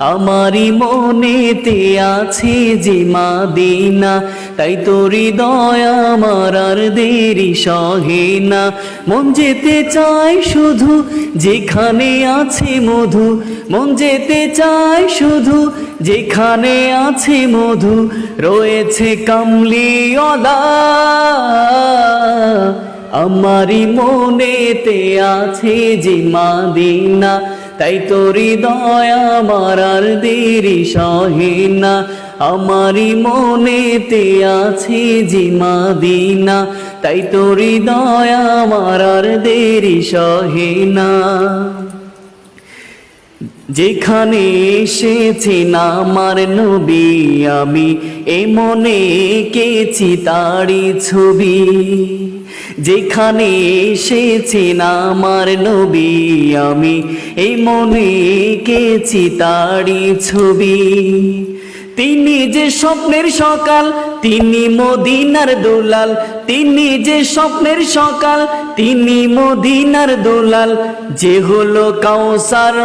আমারি মনেতে আছে যে মা মাদিনা, তাই তোর হৃদয় আমার আর দেরি সহে না। মন যেতে চায় শুধু যেখানে আছে মধু, মন যেতে চায় শুধু যেখানে আছে মধু, রয়েছে কামলিওয়ালা আমারি মনেতে আছে যে মা মাদিনা তাই তোরি দয়া আমার আর দেরি সহিনা। আমারি মনেতে আছে যে মাদিনা। তাই তোরি দয়া আমার আর দেরি সহে না যেখানে এসেছেন আমার নবী, আমি এ মনে কেছি তারি ছবি। যেখানে এসেছেন আমার নবী, আমি এ মনে কেছি তারি ছবি। তিনি যে স্বপ্নের সকাল, তিনি মদিনার দুলাল। তিনি যে স্বপ্নের সকাল, তিনি মদিনার দুলাল। যে হলো কাউসার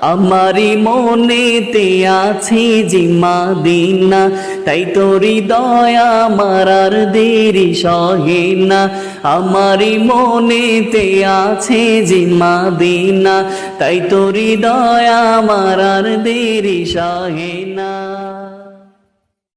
আমারি মনেতে আছে যে মাদিনা, তাই তোরি দয়া মারার দেরি সহে না। আমারি মনেতে আছে যে মাদিনা, তাই তোরি দয়া মারার দেরি সহে না।